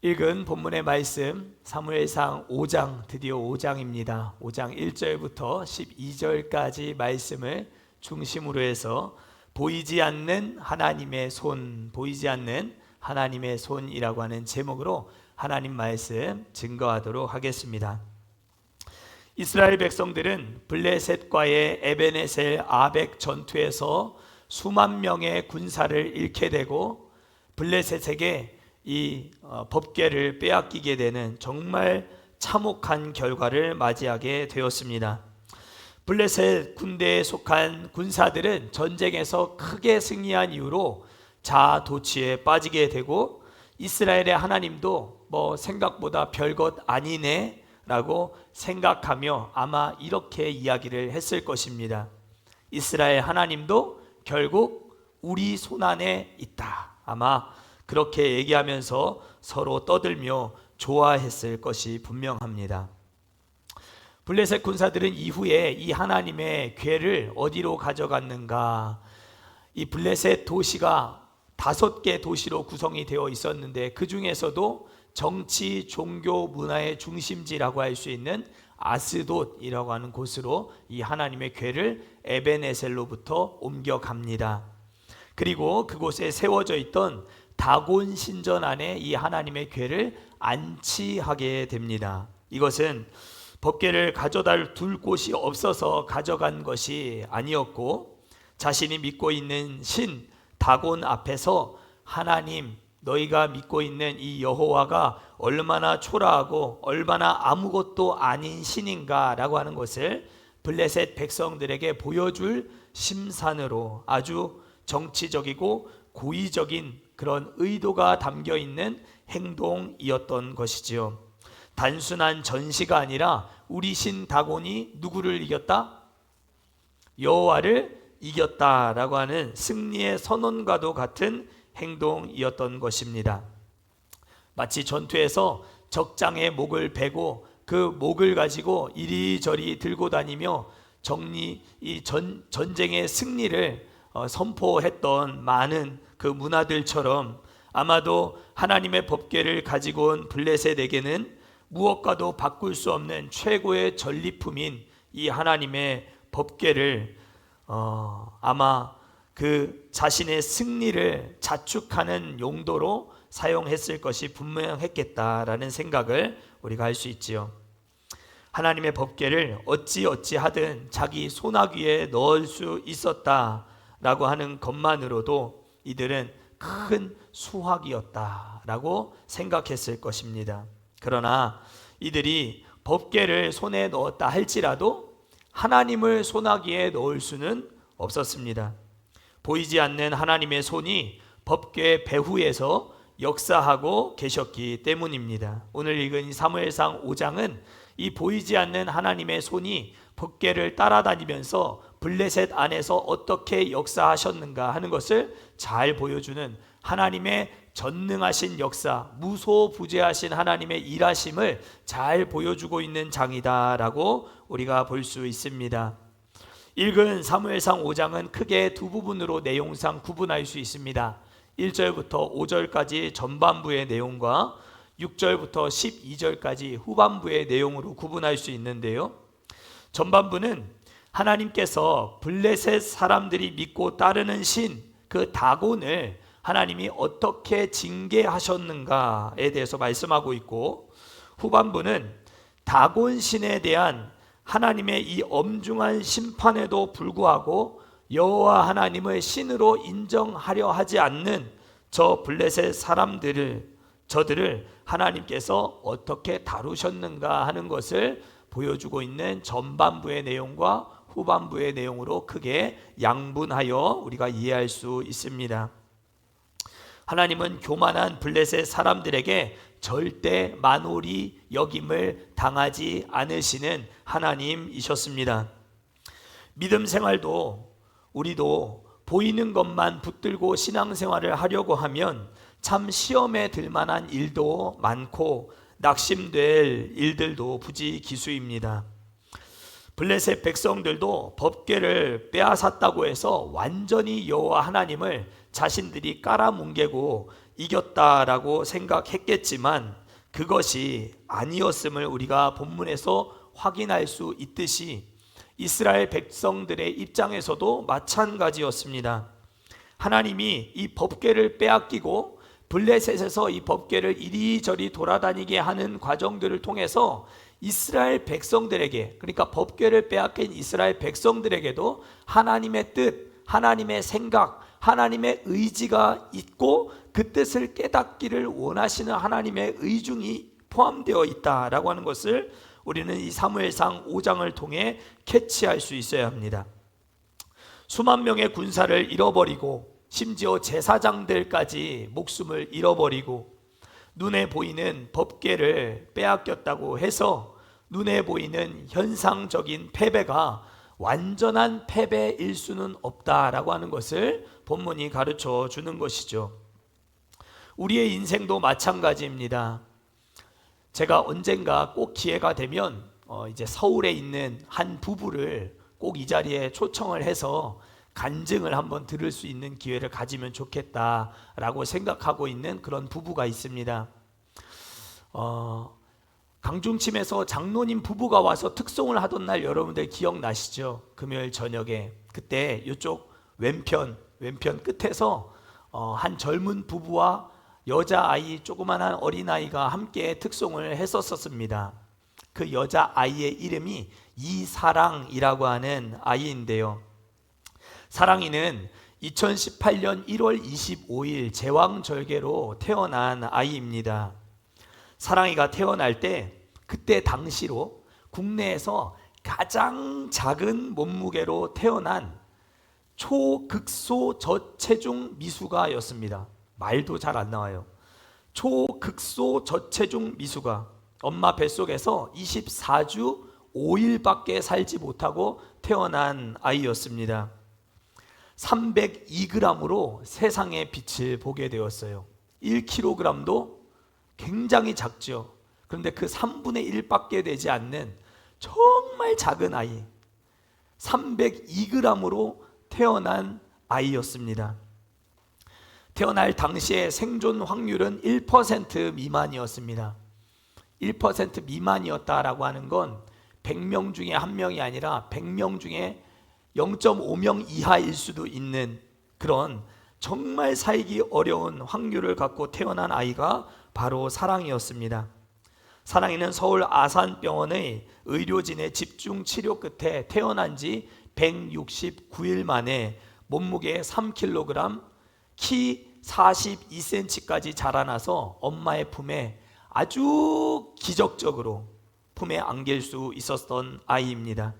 읽은 본문의 말씀 사무엘상 5장 드디어 5장입니다. 5장 1절부터 12절까지 말씀을 중심으로 해서 보이지 않는 하나님의 손, 보이지 않는 하나님의 손이라고 하는 제목으로 하나님 말씀 증거하도록 하겠습니다. 이스라엘 백성들은 블레셋과의 에베네셀 아벡 전투에서 수만 명의 군사를 잃게 되고 블레셋에게 이 어, 법궤를 빼앗기게 되는 정말 참혹한 결과를 맞이하게 되었습니다. 블레셋 군대에 속한 군사들은 전쟁에서 크게 승리한 이후로 자도취에 빠지게 되고 이스라엘의 하나님도 뭐 생각보다 별것 아니네 라고 생각하며 아마 이렇게 이야기를 했을 것입니다. 이스라엘 하나님도 결국 우리 손 안에 있다. 아마 그렇게 얘기하면서 서로 떠들며 좋아했을 것이 분명합니다. 블레셋 군사들은 이후에 이 하나님의 괴를 어디로 가져갔는가? 이 블레셋 도시가 다섯 개 도시로 구성이 되어 있었는데 그 중에서도 정치, 종교, 문화의 중심지라고 할 수 있는 아스돗이라고 하는 곳으로 이 하나님의 괴를 에베네셀로부터 옮겨갑니다. 그리고 그곳에 세워져 있던 다곤 신전 안에 이 하나님의 괴를 안치하게 됩니다. 이것은 법궤를 가져다 둘 곳이 없어서 가져간 것이 아니었고 자신이 믿고 있는 신 다곤 앞에서 하나님 너희가 믿고 있는 이 여호와가 얼마나 초라하고 얼마나 아무것도 아닌 신인가라고 하는 것을 블레셋 백성들에게 보여줄 심산으로 아주 정치적이고 고의적인 그런 의도가 담겨 있는 행동이었던 것이지요. 단순한 전시가 아니라 우리 신 다곤이 누구를 이겼다? 여호와를 이겼다라고 하는 승리의 선언과도 같은 행동이었던 것입니다. 마치 전투에서 적장의 목을 베고 그 목을 가지고 이리저리 들고 다니며 정리 이 전, 전쟁의 승리를 어, 선포했던 많은 그 문화들처럼 아마도 하나님의 법궤를 가지고 온 블레셋에게는 무엇과도 바꿀 수 없는 최고의 전리품인 이 하나님의 법궤를 어, 아마 그 자신의 승리를 자축하는 용도로 사용했을 것이 분명했겠다라는 생각을 우리가 할 수 있지요. 하나님의 법궤를 어찌 어찌 하든 자기 소나귀에 넣을 수 있었다 라고 하는 것만으로도 이들은 큰 수확이었다라고 생각했을 것입니다. 그러나 이들이 법궤를 손에 넣었다 할지라도 하나님을 소나기에 넣을 수는 없었습니다. 보이지 않는 하나님의 손이 법궤 배후에서 역사하고 계셨기 때문입니다. 오늘 읽은 사무엘상 5장은 이 보이지 않는 하나님의 손이 법궤를 따라다니면서 블레셋 안에서 어떻게 역사하셨는가 하는 것을 잘 보여주는 하나님의 전능하신 역사, 무소부재하신 하나님의 일하심을 잘 보여주고 있는 장이다라고 우리가 볼 수 있습니다. 읽은 사무엘상 5장은 크게 두 부분으로 내용상 구분할 수 있습니다. 1절부터 5절까지 전반부의 내용과 6절부터 12절까지 후반부의 내용으로 구분할 수 있는데요. 전반부는 하나님께서 블레셋 사람들이 믿고 따르는 신 그 다곤을 하나님이 어떻게 징계하셨는가에 대해서 말씀하고 있고 후반부는 다곤 신에 대한 하나님의 이 엄중한 심판에도 불구하고 여호와 하나님을 신으로 인정하려 하지 않는 저 블레셋 사람들을 저들을 하나님께서 어떻게 다루셨는가 하는 것을 보여주고 있는 전반부의 내용과 후반부의 내용으로 크게 양분하여 우리가 이해할 수 있습니다. 하나님은 교만한 블레셋 사람들에게 절대 만홀히 여김을 당하지 않으시는 하나님이셨습니다. 믿음 생활도 우리도 보이는 것만 붙들고 신앙생활을 하려고 하면 참 시험에 들 만한 일도 많고 낙심될 일들도 부지기수입니다. 블레셋 백성들도 법궤를 빼앗았다고 해서 완전히 여호와 하나님을 자신들이 깔아뭉개고 이겼다라고 생각했겠지만 그것이 아니었음을 우리가 본문에서 확인할 수 있듯이 이스라엘 백성들의 입장에서도 마찬가지였습니다. 하나님이 이 법궤를 빼앗기고 블레셋에서 이 법궤를 이리저리 돌아다니게 하는 과정들을 통해서 이스라엘 백성들에게 그러니까 법궤를 빼앗긴 이스라엘 백성들에게도 하나님의 뜻, 하나님의 생각, 하나님의 의지가 있고 그 뜻을 깨닫기를 원하시는 하나님의 의중이 포함되어 있다라고 하는 것을 우리는 이 사무엘상 5장을 통해 캐치할 수 있어야 합니다. 수만 명의 군사를 잃어버리고 심지어 제사장들까지 목숨을 잃어버리고 눈에 보이는 법계를 빼앗겼다고 해서 눈에 보이는 현상적인 패배가 완전한 패배일 수는 없다라고 하는 것을 본문이 가르쳐 주는 것이죠. 우리의 인생도 마찬가지입니다. 제가 언젠가 꼭 기회가 되면 어 이제 서울에 있는 한 부부를 꼭 이 자리에 초청을 해서 간증을 한번 들을 수 있는 기회를 가지면 좋겠다라고 생각하고 있는 그런 부부가 있습니다. 어, 강중침에서 장로님 부부가 와서 특송을 하던 날 여러분들 기억나시죠? 금요일 저녁에 그때 이쪽 왼편 왼편 끝에서 어, 한 젊은 부부와 여자 아이 조그만한 어린 아이가 함께 특송을 했었습니다. 그 여자 아이의 이름이 이사랑이라고 하는 아이인데요. 사랑이는 2018년 1월 25일 제왕절개로 태어난 아이입니다. 사랑이가 태어날 때 그때 당시로 국내에서 가장 작은 몸무게로 태어난 초극소 저체중 미수가였습니다. 말도 잘 안 나와요. 초극소 저체중 미수가 엄마 뱃속에서 24주 5일밖에 살지 못하고 태어난 아이였습니다. 302g으로 세상의 빛을 보게 되었어요. 1kg도 굉장히 작죠. 그런데 그 3분의 1밖에 되지 않는 정말 작은 아이. 302g으로 태어난 아이였습니다. 태어날 당시에 생존 확률은 1% 미만이었습니다. 1% 미만이었다라고 하는 건 100명 중에 한 명이 아니라 100명 중에 0.5명 이하일 수도 있는 그런 정말 살기 어려운 확률을 갖고 태어난 아이가 바로 사랑이었습니다. 사랑이는 서울 아산병원의 의료진의 집중 치료 끝에 태어난 지 169일 만에 몸무게 3kg, 키 42cm까지 자라나서 엄마의 품에 아주 기적적으로 품에 안길 수 있었던 아이입니다.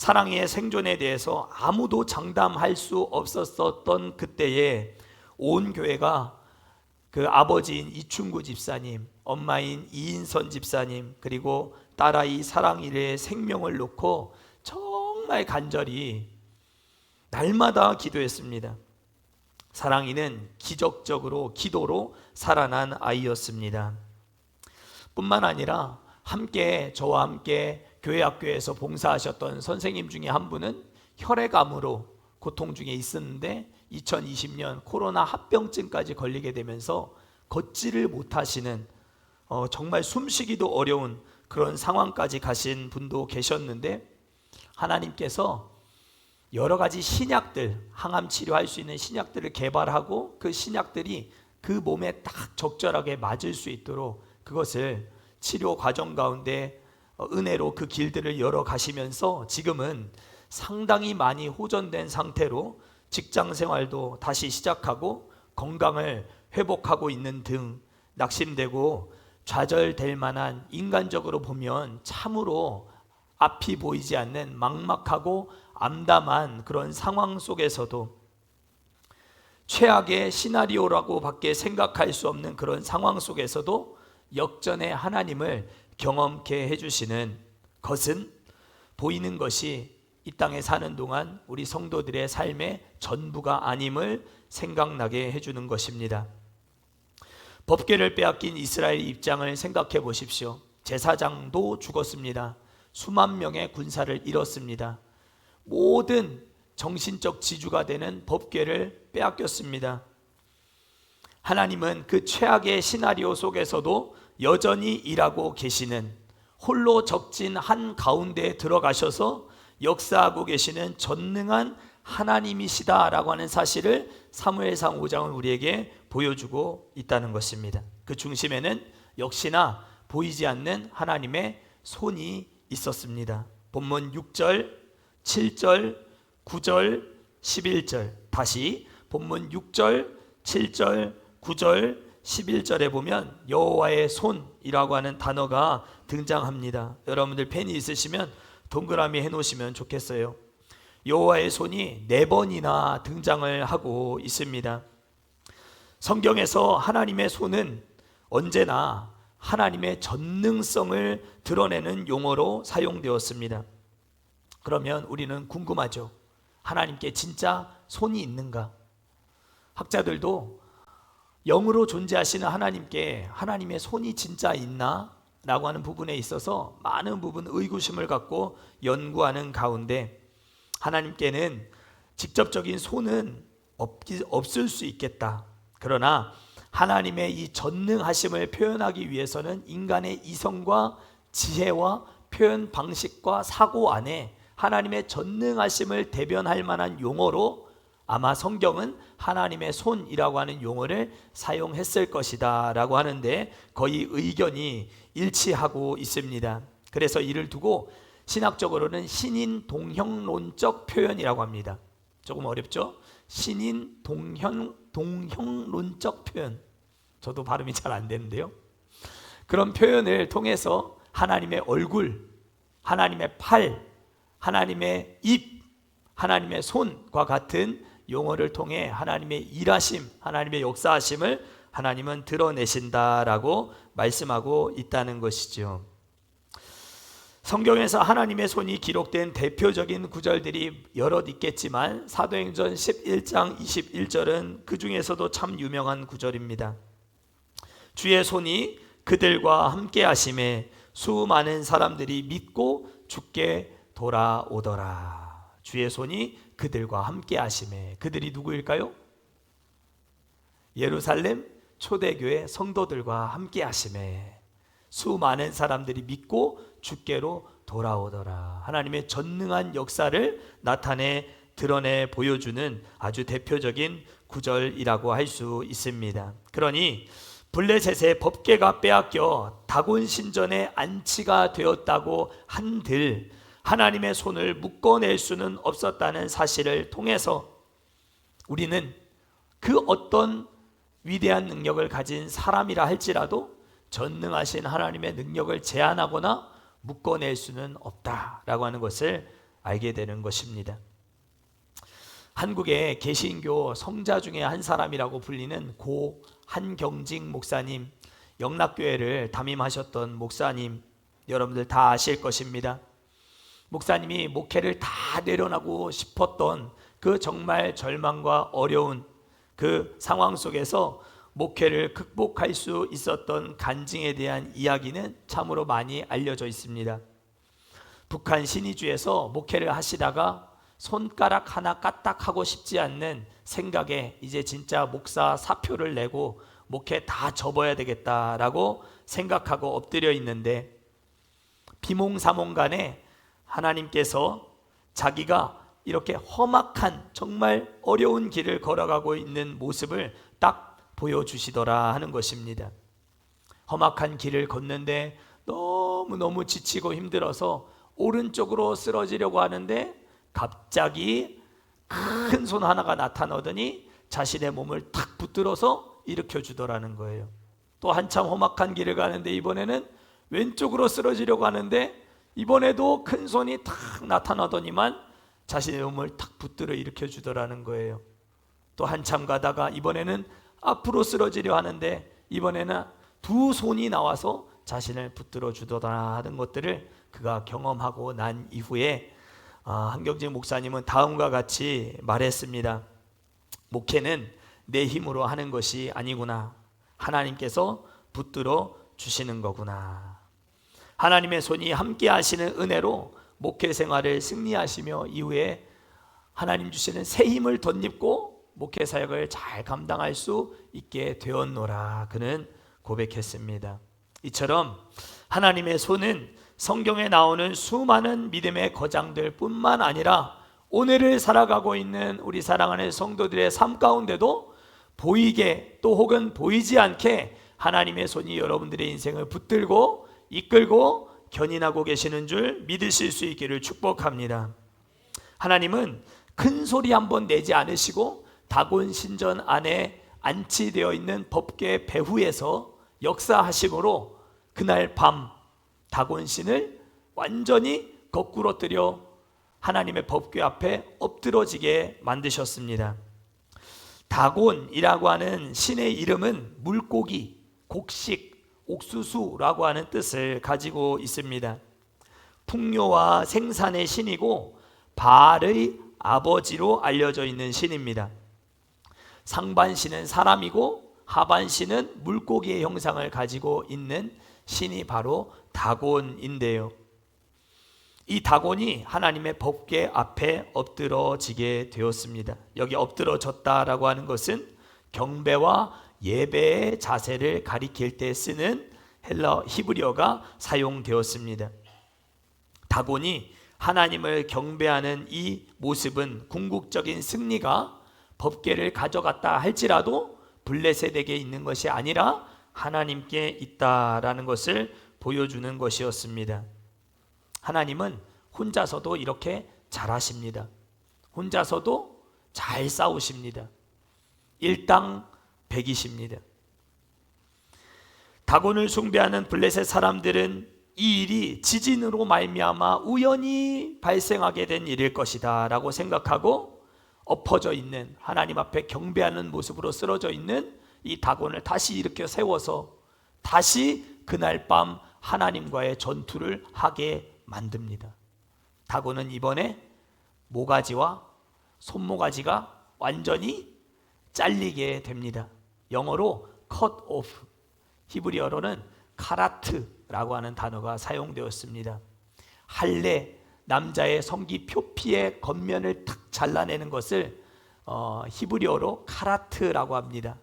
사랑의 생존에 대해서 아무도 장담할 수 없었던 그때에 온 교회가 그 아버지인 이충구 집사님, 엄마인 이인선 집사님, 그리고 딸아이 사랑이의 생명을 놓고 정말 간절히 날마다 기도했습니다. 사랑이는 기적적으로 기도로 살아난 아이였습니다. 뿐만 아니라 함께 저와 함께 교회 학교에서 봉사하셨던 선생님 중에 한 분은 혈액암으로 고통 중에 있었는데 2020년 코로나 합병증까지 걸리게 되면서 걷지를 못하시는 어, 정말 숨쉬기도 어려운 그런 상황까지 가신 분도 계셨는데 하나님께서 여러 가지 신약들 항암 치료할 수 있는 신약들을 개발하고 그 신약들이 그 몸에 딱 적절하게 맞을 수 있도록 그것을 치료 과정 가운데 어, 은혜로 그 길들을 열어 가시면서 지금은 상당히 많이 호전된 상태로 직장 생활도 다시 시작하고 건강을 회복하고 있는 등 낙심되고 좌절될 만한 인간적으로 보면 참으로 앞이 보이지 않는 막막하고 암담한 그런 상황 속에서도 최악의 시나리오라고 밖에 생각할 수 없는 그런 상황 속에서도 역전의 하나님을 경험케 해주시는 것은 보이는 것이 이 땅에 사는 동안 우리 성도들의 삶의 전부가 아님을 생각나게 해주는 것입니다. 법계를 빼앗긴 이스라엘 입장을 생각해 보십시오. 제사장도 죽었습니다. 수만 명의 군사를 잃었습니다. 모든 정신적 지주가 되는 법궤를 빼앗겼습니다. 하나님은 그 최악의 시나리오 속에서도 여전히 일하고 계시는 홀로 적진 한 가운데에 들어가셔서 역사하고 계시는 전능한 하나님이시다라고 하는 사실을 사무엘상 5장은 우리에게 보여주고 있다는 것입니다. 그 중심에는 역시나 보이지 않는 하나님의 손이 있었습니다. 본문 6절, 7절, 9절, 11절. 다시 본문 6절, 7절, 9절, 11절에 보면 여호와의 손이라고 하는 단어가 등장합니다. 여러분들 펜이 있으시면 동그라미 해 놓으시면 좋겠어요. 여호와의 손이 네 번이나 등장을 하고 있습니다. 성경에서 하나님의 손은 언제나 하나님의 전능성을 드러내는 용어로 사용되었습니다. 그러면 우리는 궁금하죠. 하나님께 진짜 손이 있는가? 학자들도 영으로 존재하시는 하나님께 하나님의 손이 진짜 있나? 라고 하는 부분에 있어서 많은 부분 의구심을 갖고 연구하는 가운데 하나님께는 직접적인 손은 없기, 없을 수 있겠다. 그러나 하나님의 이 전능하심을 표현하기 위해서는 인간의 이성과 지혜와 표현 방식과 사고 안에 하나님의 전능하심을 대변할 만한 용어로 아마 성경은 하나님의 손이라고 하는 용어를 사용했을 것이다 라고 하는데 거의 의견이 일치하고 있습니다. 그래서 이를 두고 신학적으로는 신인 동형론적 표현이라고 합니다. 조금 어렵죠? 신인 동형 동형론적 표현. 저도 발음이 잘 안 되는데요. 그런 표현을 통해서 하나님의 얼굴, 하나님의 팔, 하나님의 입, 하나님의 손과 같은 용어를 통해 하나님의 일하심, 하나님의 역사하심을 하나님은 드러내신다라고 말씀하고 있다는 것이죠. 성경에서 하나님의 손이 기록된 대표적인 구절들이 여럿 있겠지만 사도행전 11장 21절은 그 중에서도 참 유명한 구절입니다. 주의 손이 그들과 함께 하심에 수많은 사람들이 믿고 죽게 돌아오더라. 주의 손이 그들과 함께 하심에 그들이 누구일까요? 예루살렘 초대교회 성도들과 함께 하심에 수많은 사람들이 믿고 주께로 돌아오더라. 하나님의 전능한 역사를 나타내 드러내 보여주는 아주 대표적인 구절이라고 할 수 있습니다. 그러니 블레셋의 법계가 빼앗겨 다곤 신전에 안치가 되었다고 한들 하나님의 손을 묶어낼 수는 없었다는 사실을 통해서 우리는 그 어떤 위대한 능력을 가진 사람이라 할지라도 전능하신 하나님의 능력을 제한하거나 묶어낼 수는 없다라고 하는 것을 알게 되는 것입니다. 한국의 개신교 성자 중에 한 사람이라고 불리는 고 한경직 목사님, 영락교회를 담임하셨던 목사님, 여러분들 다 아실 것입니다. 목사님이 목회를 다 내려놓고 싶었던 그 정말 절망과 어려운 그 상황 속에서 목회를 극복할 수 있었던 간증에 대한 이야기는 참으로 많이 알려져 있습니다. 북한 신의주에서 목회를 하시다가 손가락 하나 까딱하고 싶지 않는 생각에 이제 진짜 목사 사표를 내고 목회 다 접어야 되겠다라고 생각하고 엎드려 있는데 비몽사몽간에 하나님께서 자기가 이렇게 험악한 정말 어려운 길을 걸어가고 있는 모습을 딱 보여주시더라 하는 것입니다. 험악한 길을 걷는데 너무너무 지치고 힘들어서 오른쪽으로 쓰러지려고 하는데 갑자기 큰 손 하나가 나타나더니 자신의 몸을 탁 붙들어서 일으켜 주더라는 거예요. 또 한참 험악한 길을 가는데 이번에는 왼쪽으로 쓰러지려고 하는데 이번에도 큰 손이 탁 나타나더니만 자신의 몸을 탁 붙들어 일으켜 주더라는 거예요. 또 한참 가다가 이번에는 앞으로 쓰러지려 하는데 이번에는 두 손이 나와서 자신을 붙들어 주더라 하는 것들을 그가 경험하고 난 이후에 아, 한경진 목사님은 다음과 같이 말했습니다. 목회는 내 힘으로 하는 것이 아니구나. 하나님께서 붙들어 주시는 거구나. 하나님의 손이 함께 하시는 은혜로 목회 생활을 승리하시며 이후에 하나님 주시는 새 힘을 덧입고 목회 사역을 잘 감당할 수 있게 되었노라 그는 고백했습니다. 이처럼 하나님의 손은 성경에 나오는 수많은 믿음의 거장들 뿐만 아니라 오늘을 살아가고 있는 우리 사랑하는 성도들의 삶 가운데도 보이게 또 혹은 보이지 않게 하나님의 손이 여러분들의 인생을 붙들고 이끌고 견인하고 계시는 줄 믿으실 수 있기를 축복합니다. 하나님은 큰 소리 한번 내지 않으시고 다곤 신전 안에 안치되어 있는 법궤 배후에서 역사하심으로 그날 밤 다곤 신을 완전히 거꾸러뜨려 하나님의 법궤 앞에 엎드러지게 만드셨습니다. 다곤이라고 하는 신의 이름은 물고기, 곡식, 옥수수라고 하는 뜻을 가지고 있습니다. 풍요와 생산의 신이고 바알의 아버지로 알려져 있는 신입니다. 상반신은 사람이고 하반신은 물고기의 형상을 가지고 있는 신이 바로 다곤인데요. 이 다곤이 하나님의 법궤 앞에 엎드러지게 되었습니다. 여기 엎드러졌다라고 하는 것은 경배와 예배의 자세를 가리킬 때 쓰는 헬라 히브리어가 사용되었습니다. 다곤이 하나님을 경배하는 이 모습은 궁극적인 승리가 법궤를 가져갔다 할지라도 블레셋에게 있는 것이 아니라 하나님께 있다라는 것을 보여주는 것이었습니다. 하나님은 혼자서도 이렇게 잘하십니다. 혼자서도 잘 싸우십니다. 일당 백이십니다. 다곤을 숭배하는 블레셋 사람들은 이 일이 지진으로 말미암아 우연히 발생하게 된 일일 것이다 라고 생각하고 엎어져 있는 하나님 앞에 경배하는 모습으로 쓰러져 있는 이 다곤을 다시 일으켜 세워서 다시 그날 밤 하나님과의 전투를 하게 만듭니다. 다곤은 이번에 모가지와 손모가지가 완전히 잘리게 됩니다. 영어로 cut off, 히브리어로는 카라트라고 하는 단어가 사용되었습니다. 할례 남자의 성기 표피의 겉면을 탁 잘라내는 것을 어, 히브리어로 카라트라고 합니다.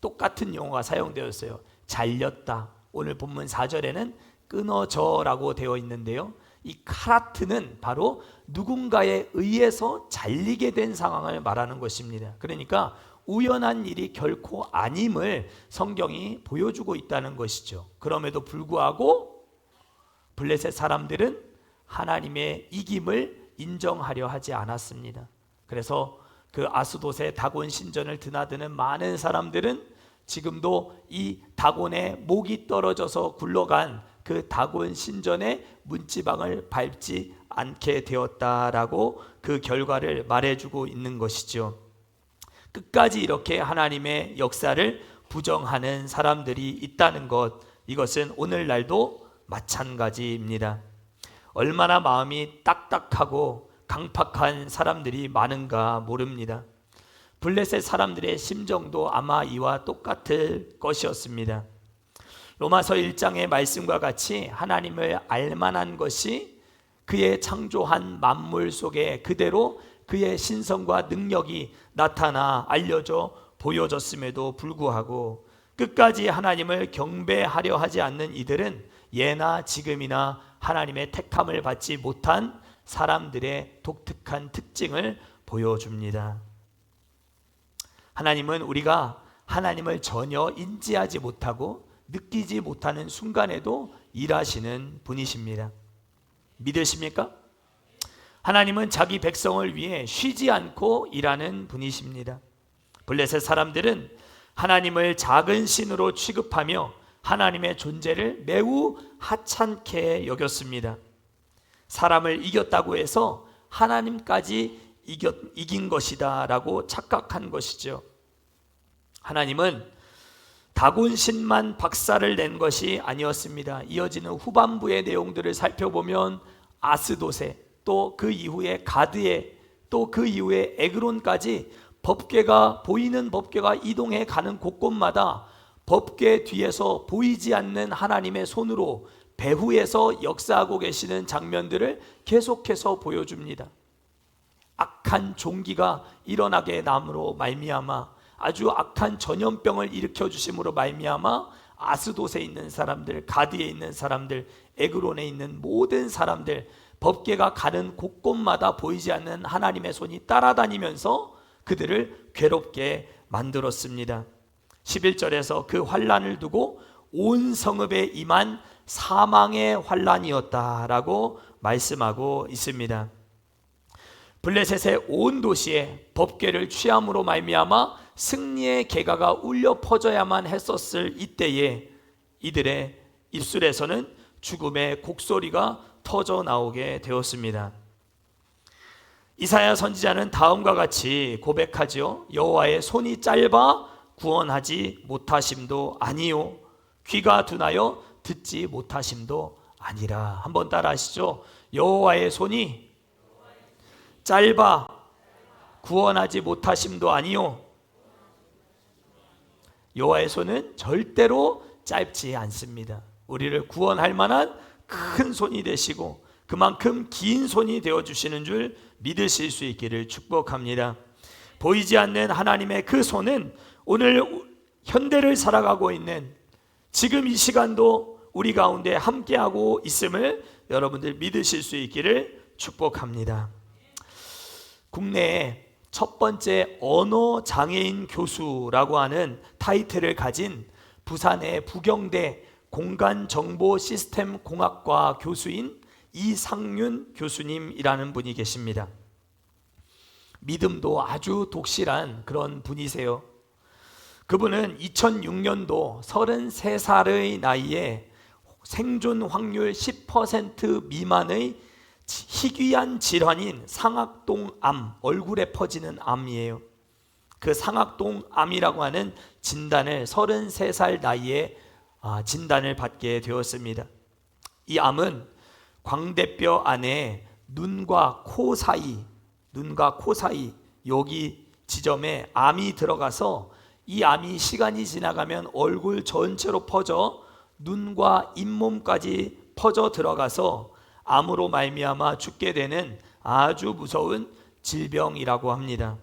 똑같은 용어가 사용되었어요. 잘렸다. 오늘 본문 4절에는 끊어져라고 되어 있는데요. 이 카라트는 바로 누군가에 의해서 잘리게 된 상황을 말하는 것입니다. 그러니까 우연한 일이 결코 아님을 성경이 보여주고 있다는 것이죠. 그럼에도 불구하고 블레셋 사람들은 하나님의 이김을 인정하려 하지 않았습니다. 그래서 그 아스돗의 다곤 신전을 드나드는 많은 사람들은 지금도 이 다곤의 목이 떨어져서 굴러간 그 다곤 신전의 문지방을 밟지 않게 되었다라고 그 결과를 말해주고 있는 것이죠. 끝까지 이렇게 하나님의 역사를 부정하는 사람들이 있다는 것, 이것은 오늘날도 마찬가지입니다. 얼마나 마음이 딱딱하고 강팍한 사람들이 많은가 모릅니다. 블레셋 사람들의 심정도 아마 이와 똑같을 것이었습니다. 로마서 1장의 말씀과 같이 하나님을 알만한 것이 그의 창조한 만물 속에 그대로 그의 신성과 능력이 나타나 알려져 보여졌음에도 불구하고 끝까지 하나님을 경배하려 하지 않는 이들은 예나 지금이나 하나님의 택함을 받지 못한 사람들의 독특한 특징을 보여줍니다. 하나님은 우리가 하나님을 전혀 인지하지 못하고 느끼지 못하는 순간에도 일하시는 분이십니다. 믿으십니까? 하나님은 자기 백성을 위해 쉬지 않고 일하는 분이십니다. 블레셋 사람들은 하나님을 작은 신으로 취급하며 하나님의 존재를 매우 하찮게 여겼습니다. 사람을 이겼다고 해서 하나님까지 이겼, 이긴 것이다 라고 착각한 것이죠. 하나님은 다곤신만 박살을 낸 것이 아니었습니다. 이어지는 후반부의 내용들을 살펴보면 아스도세 또 그 이후에 가드에 또 그 이후에 에그론까지 법궤가 보이는 법궤가 이동해 가는 곳곳마다 법궤 뒤에서 보이지 않는 하나님의 손으로 배후에서 역사하고 계시는 장면들을 계속해서 보여줍니다. 악한 종기가 일어나게 남으로 말미암아 아주 악한 전염병을 일으켜 주심으로 말미암아 아스돗에 있는 사람들, 가드에 있는 사람들, 에그론에 있는 모든 사람들, 법계가 가는 곳곳마다 보이지 않는 하나님의 손이 따라다니면서 그들을 괴롭게 만들었습니다. 11절에서 그 환란을 두고 온 성읍에 임한 사망의 환란이었다라고 말씀하고 있습니다. 블레셋의 온 도시에 법궤를 취함으로 말미암아 승리의 계가가 울려 퍼져야만 했었을 이때에 이들의 입술에서는 죽음의 곡소리가 터져 나오게 되었습니다. 이사야 선지자는 다음과 같이 고백하지요. 여호와의 손이 짧아 구원하지 못하심도 아니요 귀가 둔하여 듣지 못하심도 아니라 한번 따라 하시죠. 여호와의 손이 짧아 구원하지 못하심도 아니요 여호와의 손은 절대로 짧지 않습니다. 우리를 구원할 만한 큰 손이 되시고 그만큼 긴 손이 되어 주시는 줄 믿으실 수 있기를 축복합니다. 보이지 않는 하나님의 그 손은 오늘 현대를 살아가고 있는 지금 이 시간도 우리 가운데 함께하고 있음을 여러분들 믿으실 수 있기를 축복합니다. 국내에 첫 번째 언어 장애인 교수라고 하는 타이틀을 가진 부산의 부경대 공간 정보 시스템 공학과 교수인 이상윤 교수님이라는 분이 계십니다. 믿음도 아주 독실한 그런 분이세요. 그분은 2006년도 33살의 나이에 생존 확률 10% 미만의 희귀한 질환인 상악동 암, 얼굴에 퍼지는 암이에요. 그 상악동 암이라고 하는 진단을 33살 나이에 아, 진단을 받게 되었습니다. 이 암은 광대뼈 안에 눈과 코 사이, 눈과 코 사이 여기 지점에 암이 들어가서 이 암이 시간이 지나가면 얼굴 전체로 퍼져 눈과 잇몸까지 퍼져 들어가서 암으로 말미암아 죽게 되는 아주 무서운 질병이라고 합니다.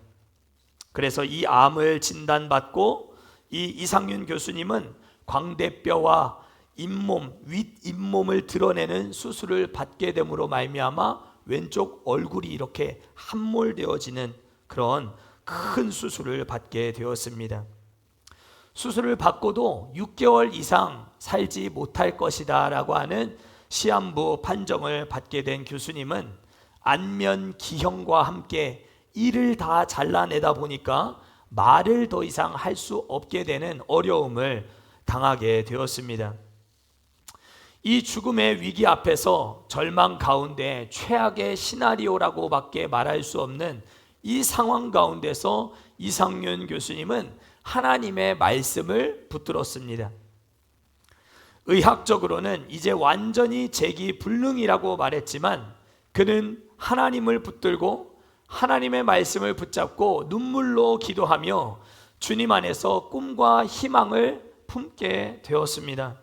그래서 이 암을 진단받고 이 이상윤 교수님은 광대뼈와 잇몸, 윗 잇몸을 드러내는 수술을 받게 됨으로 말미암아 왼쪽 얼굴이 이렇게 함몰되어지는 그런 큰 수술을 받게 되었습니다. 수술을 받고도 6개월 이상 살지 못할 것이다라고 하는 시한부 판정을 받게 된 교수님은 안면 기형과 함께 이를 다 잘라내다 보니까 말을 더 이상 할 수 없게 되는 어려움을 당하게 되었습니다. 이 죽음의 위기 앞에서 절망 가운데 최악의 시나리오라고밖에 말할 수 없는 이 상황 가운데서 이상윤 교수님은 하나님의 말씀을 붙들었습니다. 의학적으로는 이제 완전히 재기 불능이라고 말했지만 그는 하나님을 붙들고 하나님의 말씀을 붙잡고 눈물로 기도하며 주님 안에서 꿈과 희망을 품게 되었습니다.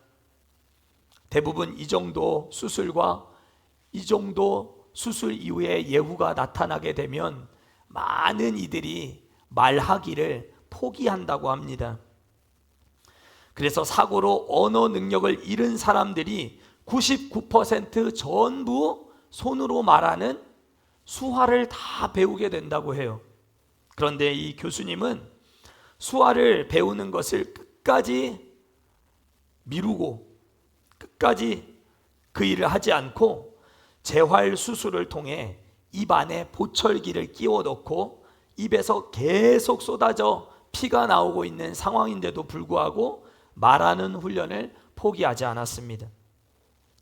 대부분 이 정도 수술과 이 정도 수술 이후에 예후가 나타나게 되면 많은 이들이 말하기를 포기한다고 합니다. 그래서 사고로 언어 능력을 잃은 사람들이 99% 전부 손으로 말하는 수화를 다 배우게 된다고 해요. 그런데 이 교수님은 수화를 배우는 것을 끝까지 미루고 끝까지 그 일을 하지 않고 재활 수술을 통해 입 안에 보철기를 끼워 넣고 입에서 계속 쏟아져 피가 나오고 있는 상황인데도 불구하고 말하는 훈련을 포기하지 않았습니다.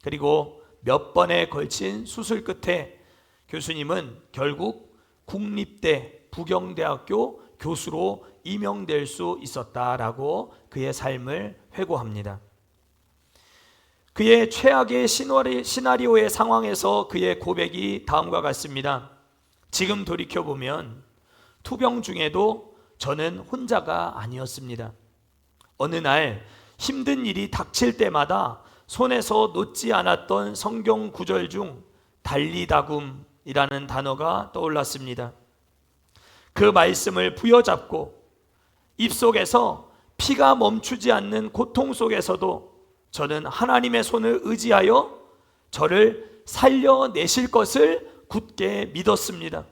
그리고 몇 번에 걸친 수술 끝에 교수님은 결국 국립대 부경대학교 교수로 임명될 수 있었다라고 그의 삶을 회고합니다. 그의 최악의 시나리오의 상황에서 그의 고백이 다음과 같습니다. 지금 돌이켜보면 투병 중에도 저는 혼자가 아니었습니다. 어느 날 힘든 일이 닥칠 때마다 손에서 놓지 않았던 성경 구절 중 달리다굼이라는 단어가 떠올랐습니다. 그 말씀을 부여잡고 입속에서 피가 멈추지 않는 고통 속에서도 저는 하나님의 손을 의지하여 저를 살려내실 것을 굳게 믿었습니다.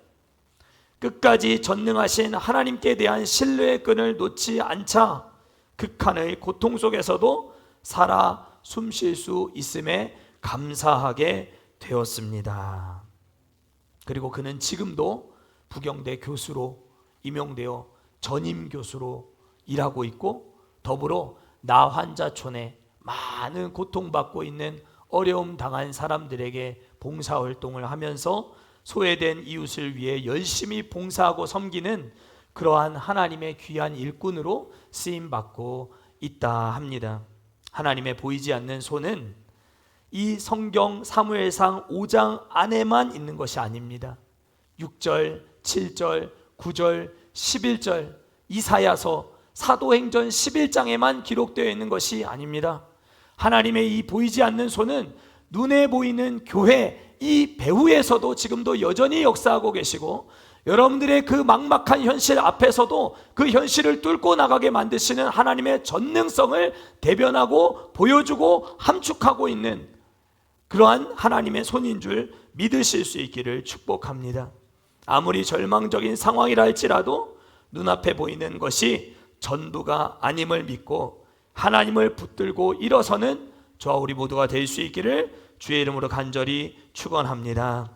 끝까지 전능하신 하나님께 대한 신뢰의 끈을 놓지 않자 극한의 고통 속에서도 살아 숨 쉴 수 있음에 감사하게 되었습니다. 그리고 그는 지금도 부경대 교수로 임용되어 전임 교수로 일하고 있고 더불어 나 환자촌에 많은 고통받고 있는 어려움 당한 사람들에게 봉사 활동을 하면서 소외된 이웃을 위해 열심히 봉사하고 섬기는 그러한 하나님의 귀한 일꾼으로 쓰임 받고 있다 합니다. 하나님의 보이지 않는 손은 이 성경 사무엘상 5장 안에만 있는 것이 아닙니다. 6절, 7절, 9절, 11절 이사야서 사도행전 11장에만 기록되어 있는 것이 아닙니다. 하나님의 이 보이지 않는 손은 눈에 보이는 교회 이 배후에서도 지금도 여전히 역사하고 계시고 여러분들의 그 막막한 현실 앞에서도 그 현실을 뚫고 나가게 만드시는 하나님의 전능성을 대변하고 보여주고 함축하고 있는 그러한 하나님의 손인 줄 믿으실 수 있기를 축복합니다. 아무리 절망적인 상황이라 할지라도 눈앞에 보이는 것이 전부가 아님을 믿고 하나님을 붙들고 일어서는 저와 우리 모두가 될 수 있기를 주의 이름으로 간절히 축원합니다.